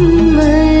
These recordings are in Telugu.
mây.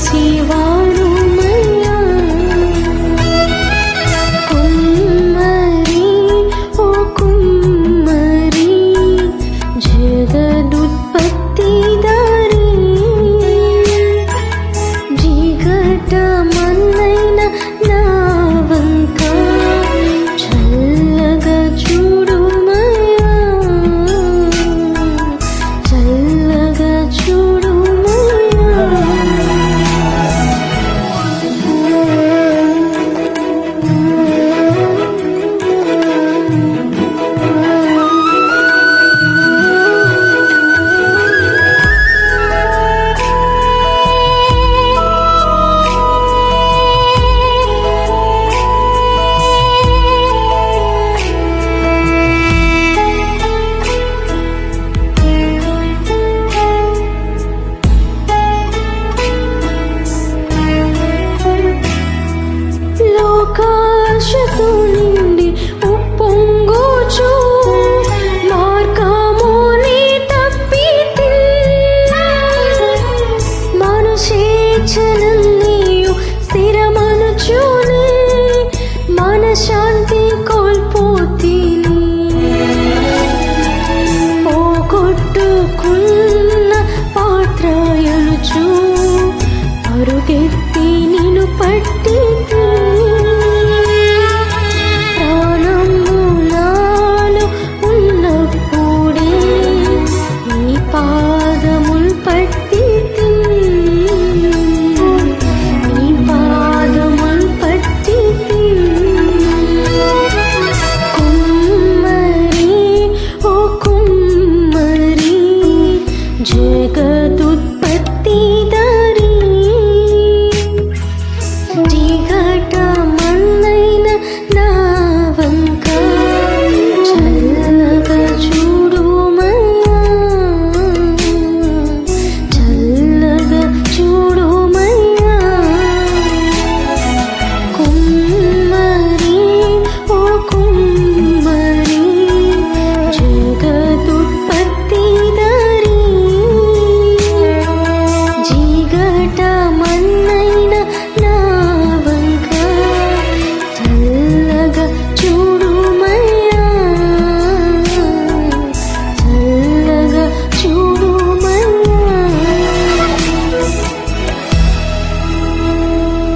希望 ఆకాశతో నిండి ఉప్పొంగుచు మార్గముని తప్పితే మనసే చలం నీయు స్థిరమనుచునే మనశాంతి కోల్పోతీని. పోగొట్టుకున్న పాత్రయనుచు అరుగెత్తి నిన్ను పట్టి nunca.